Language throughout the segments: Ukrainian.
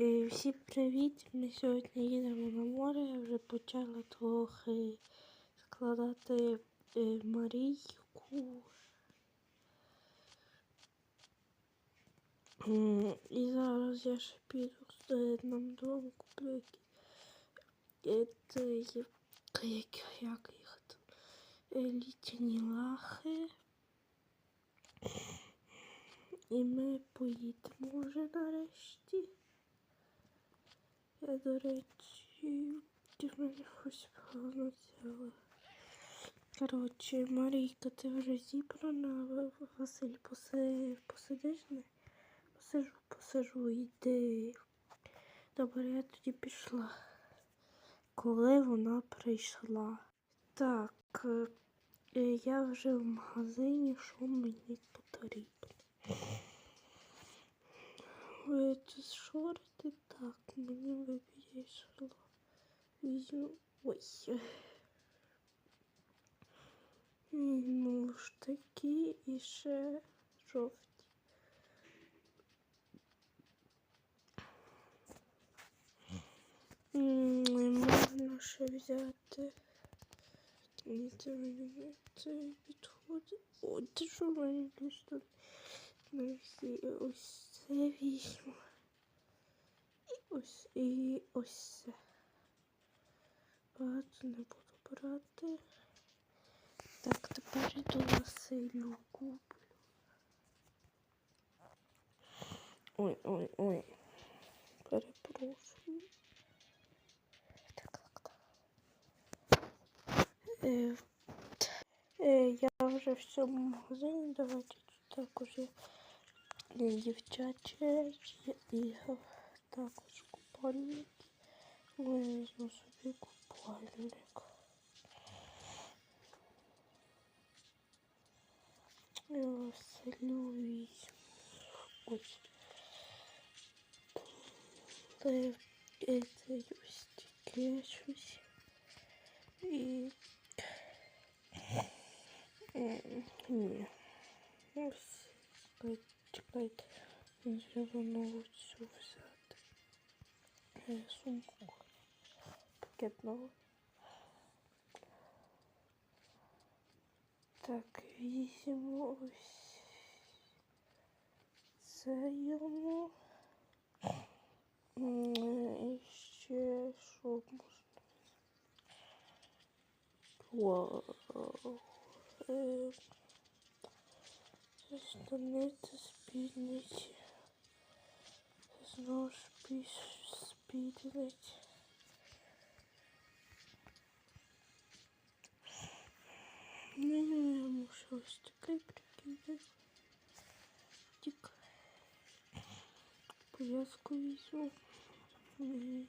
Всім привіт! Ми сьогодні їдемо на море. Я вже почала трохи складати е, Марійку. І зараз я ще піду е, нам дому куплю е, як, як їх там, літні лахи. І ми поїдемо вже нарешті. Я, до речі, ти мене щось погано взяла. Коротше, Марійка, ти вже зібрана, Василь, поси, посидиш не? Посижу, посижу, йди. Добре, я тоді пішла. Коли вона прийшла. Так, е, я вже в магазині, що мені потрібно. Це шорти, так, мені вибіжало. Візьму. Ой. Ну ж такі і ще жовті. М, Можна ще взяти. Ні, це мені не це підходить. О, ти що в мене десь тут? На всі ось це візьму. І ось і ось це. Багато не буду брати. Так, тепер іду Василю куплю. Ой, ой, ой. Перепрошую. Так, так, так. Е, е, я вже в цьому магазині, давайте тут також є е, дівчачі речі і також купальники. Візьму собі купальник. Я Василю візьму. Ось. Це, е, це ось таке щось. І М, Ні. Ось. Чекайте, чекайте. Мені треба нову цю взяти. Е, Сумку. Пакет новий. Так, візьмемо ось. Це йому. М, І ще що можна? Вау. Е, Це штани, це спідниці. Це знову ж піш- спідниці. Ну, я мушу ось таке прикидати. Тільки пов'язку. М.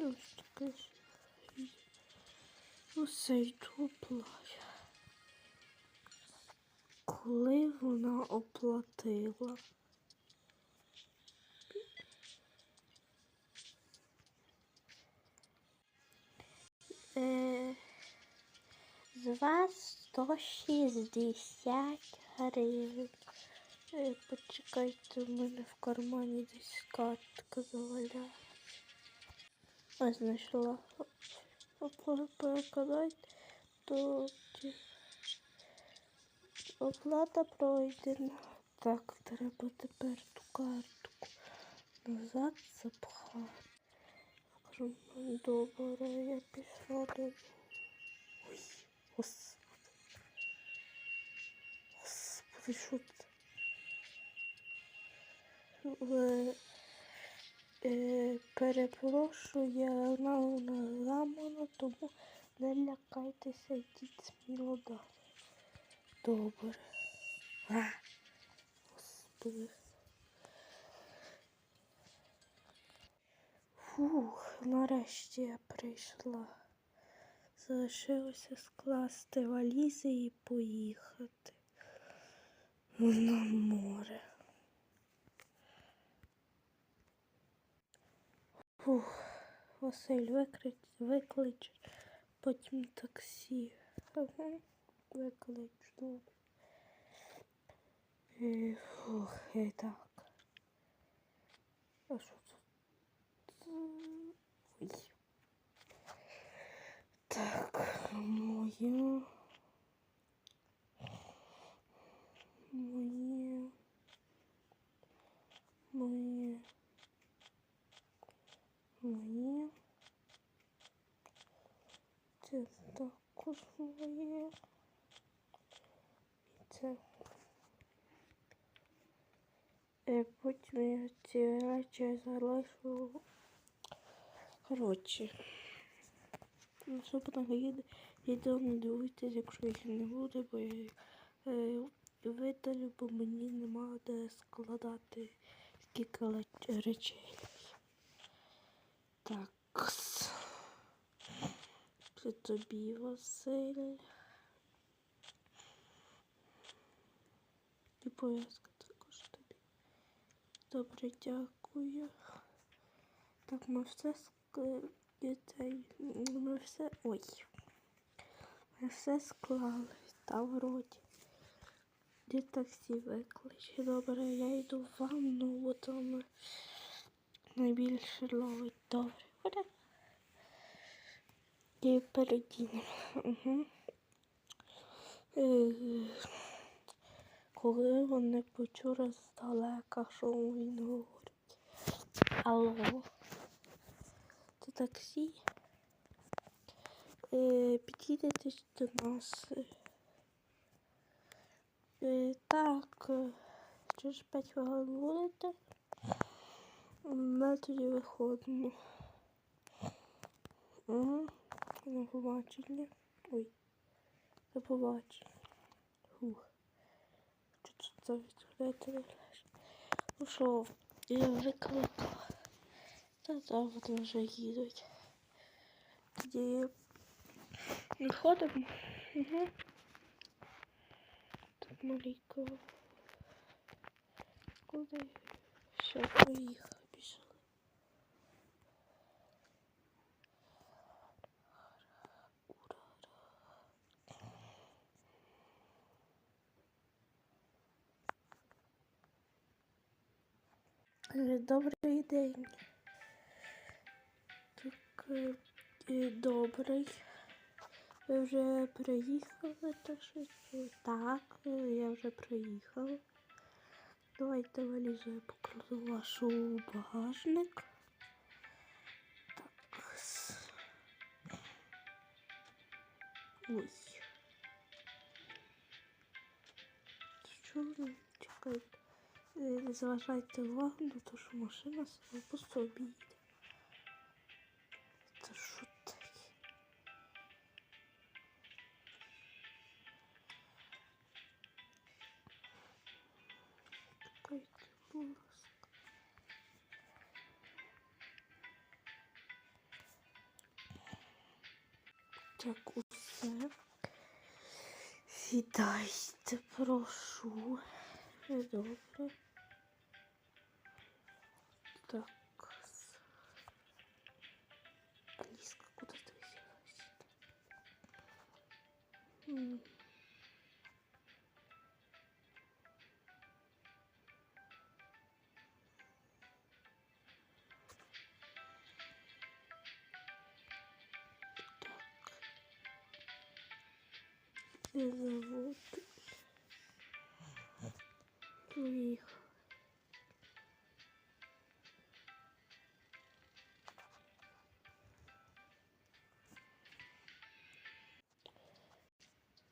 Ось плачу. Коли вона оплатила? Е, з вас 160 гривень. Е, почекайте, у мене в кармані десь картка заваляється. Ось знайшла. Оплата перекладайте до оплата пройдена. Так, треба тепер ту картку назад запхати. Добре, я пішла до. Ой, господи. Господи, що це? Е, перепрошую, я вона ламана, тому не лякайтеся, йдіть сміло далі. Добре. А, господи. Фух, нарешті я прийшла. Залишилося скласти валізи і поїхати на море. Фух, Василь, виклич, виклич потім таксі. Ага. викличу. Е, Фух, е, так. А що тут? Ой. Так, моє. Моє. Моє. Моє. Це також моє. Це. Потім я ці речі залишу. Коротше. Наступного. Відео не дивуйтесь, якщо їх не буде, бо я е, видалю, бо мені нема де складати скільки речей. Так. Це тобі, Василь. І пов'язка також тобі. Добре, дякую. Так, ми все склали. Ми все. Ой. Ми все склали. Та вроді. Де таксі викличе. Добре, я йду в ванну, бо там найбільше ловить. Добре. Ходи. І передінемо. Угу. Коли вони почули здалека, що він говорить. Алло. Це таксі. Е, підійдете до нас. Е, так, через 5 хвилин будете. Ми тоді виходимо. Угу. До побачення. Ой. До побачення. Фух. Що тут це відправляти не лежить? Ну що, я викликала. Та завтра вже їдуть. Тоді виходимо. Угу. Так, Марійко. Куди? Все, поїхали. Пішли. Е, Добрий день. Так, е, е, добрий. Ви вже приїхали та щось? Е, Так, е, я вже приїхала. Давайте валізу я покладу вашу багажник. Так. Ой. Що ви чекайте? Е, заважайте увагу на що машина сама по собі їде. Це що таке? Чекайте, будь ласка. Так, усе. Сідайте, прошу. Добре. Так. Алиска куда-то взялась. Так.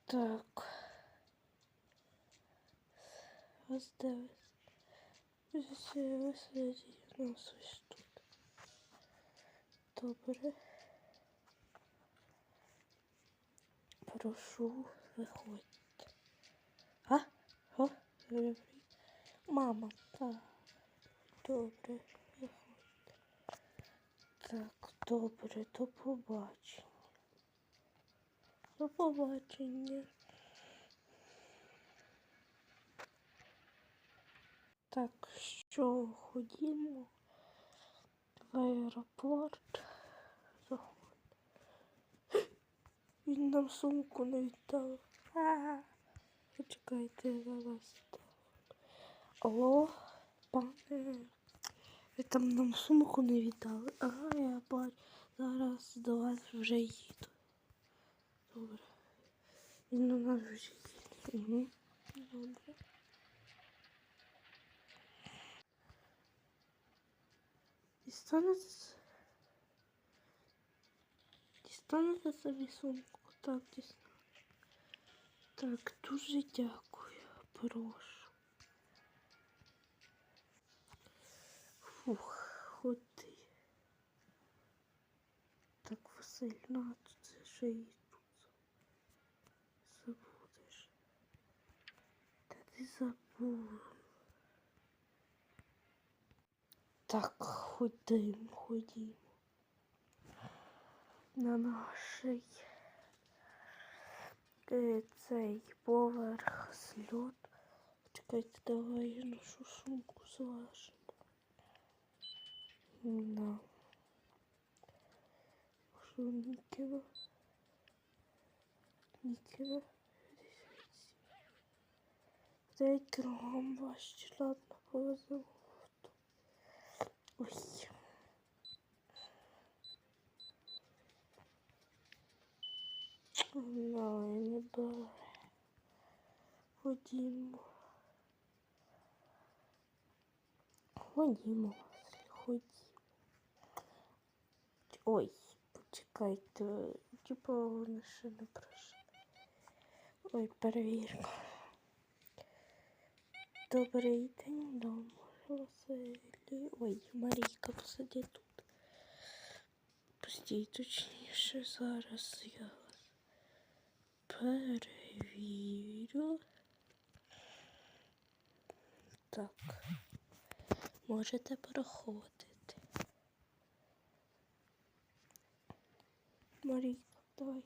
Так. Ось у нас ось тут. Добре. Прошу, виходьте. А? О. Мама, так. Добре, виходьте. Так, добре, до побачення. До побачення. Так, що ходімо в аеропорт. Він нам сумку не віддав. Почекайте я зараз. Алло, пане. Ви там нам сумку не віддали. Ага, я бачу. Зараз до вас вже їду. Добре. Він до нас вже їде. Угу. Добре. Дістанете, с- дістанете собі сумку. Так, дістану. Так, дуже дякую. Прошу. Фух, ходи. Так, Василь, на тут це ще і Так, ходім, ходім. На нашій е, цей поверх сльот. Чекайте, давай я нашу сумку зважимо. На. Що Нікіна? Нікіна. 9 кілограм важче, ладно, повеземо. Ой. Ой, не бере. Ходімо. Ходімо, Василь, ходімо. Ой, почекайте, типа вони ще не пройшли. Ой, перевірка. Добрий день, дома. Василі. Ой, Марійка, посиди тут. Постій точніше, зараз я вас перевірю. Так. Можете проходити. Марійка.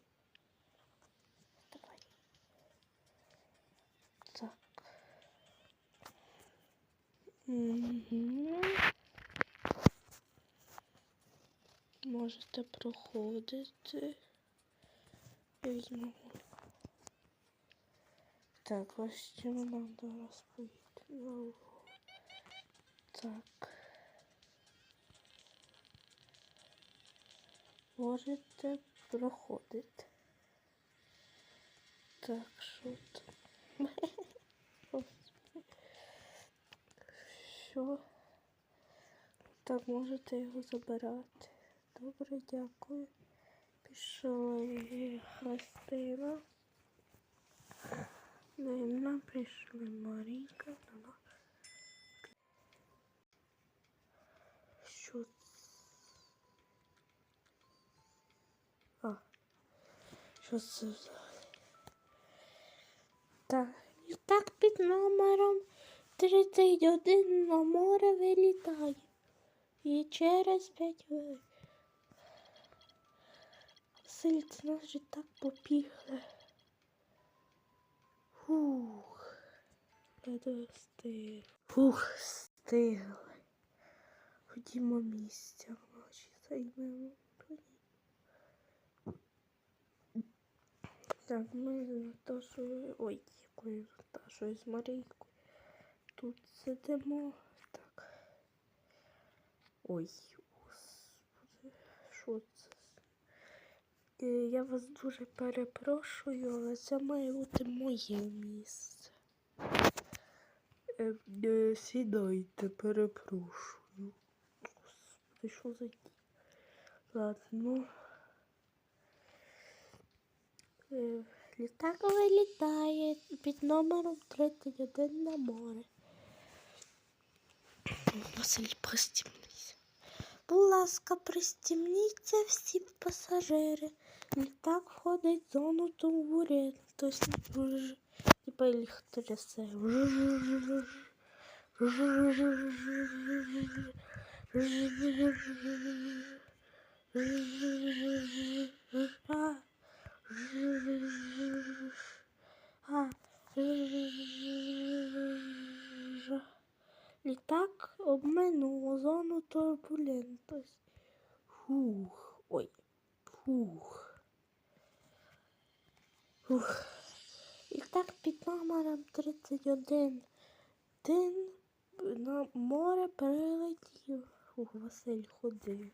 Давай. Так. Можете проходити. Я візьму. Так, ось чому нам зараз угол. Так. Можете проходити. Так, що там? Господи. Що? Так, можете його забирати. Добре, дякую. Пішли Христина. Нина, прийшли Марійка. Що це? А, що це? Так, літак під номером 31 на море вилітає. І через 5 хвилин. Василь, це нас же так попігли. Фух. Ледве встиг. Фух, встигли. Ходімо місця наші займемо. Так, ми з Наташою. Ой, якою Наташою з Марійкою. Тут сидимо. Так. Ой, господи, що це? Е, Я вас дуже перепрошую, але це має бути моє місце. Е, е, Сідайте, перепрошую. Господи, що за Ладно. Е, Літак вилітає під номером 31 на море. Василь, пристібнися. Будь ласка, пристібніться всі пасажири. Літак входить в зону турбулентності. Типа їх трясе. Літак обминув зону турбулентності. Фух. Ой. Фух. Фух. так під номером 31. Ти на море прилетів. Фух, Василь, ходи.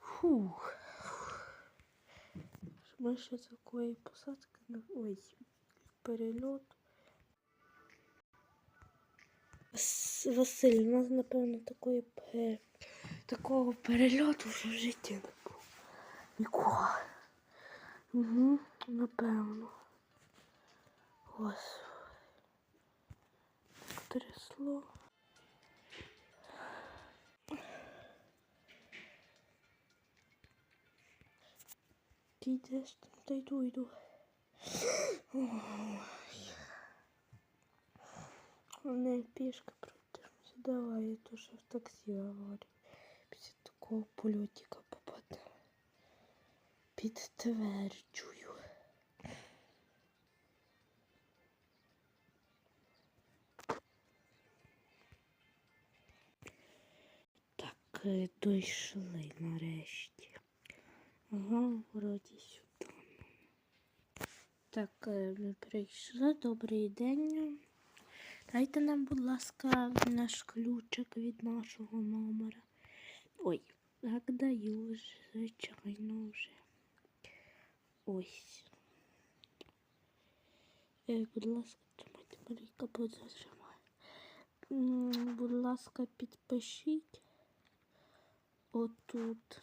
Фух. Ми ще такої посадки на ой, перельот. Василь, у нас, напевно, такої такого перельоту вже в житті не було. Ніколи. Угу, напевно. Ось. Трясло. Ти йдеш та йду, йду. Ой. Не пішки пройдемося. Давай, я теж в таксі говорю. Після такого польотика попаде. Підтверджую. Так, дійшли нарешті. Ага, вроді сюди. Так, е, ми прийшли. Добрий день. Дайте нам, будь ласка, наш ключик від нашого номера. Ой, так даю звичайно вже. Ось. Е, будь ласка, тримайте Марійка, будь зажимає. М, Будь ласка, підпишіть. Отут.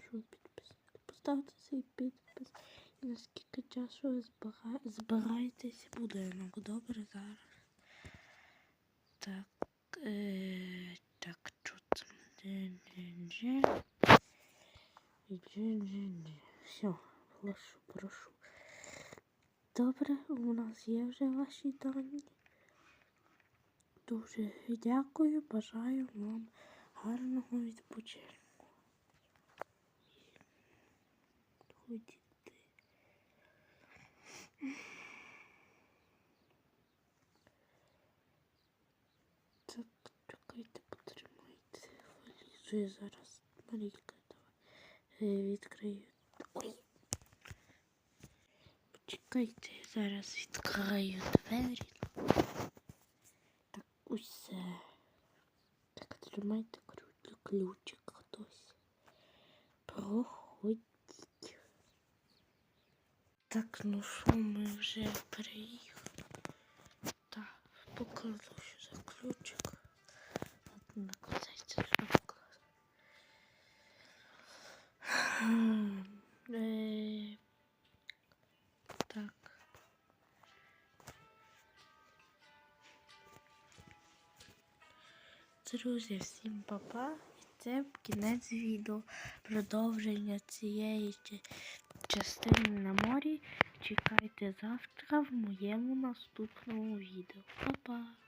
Що підписати? Поставте свій підпис. І наскільки часу ви збира- збираєтесь будинок. Добре зараз. Так. Е, так. Дже-дже-дже. Все, прошу, прошу. Добре, у нас є вже ваші дані. Дуже дякую, бажаю вам гарного відпочинку. Ходіти. Так, чекайте, потримайте валізу. Я зараз Марійка давай е, відкрию. Ой. Почекайте, я зараз відкрию двері. Так, усе. Так, тримайте ключ, ключик хтось. Проходіть. Так, ну що, ми вже приїхали. Так, покажу, що за ключик. Друзі, всім папа. І це кінець відео. Продовження цієї частини на морі. Чекайте завтра в моєму наступному відео. Па-па!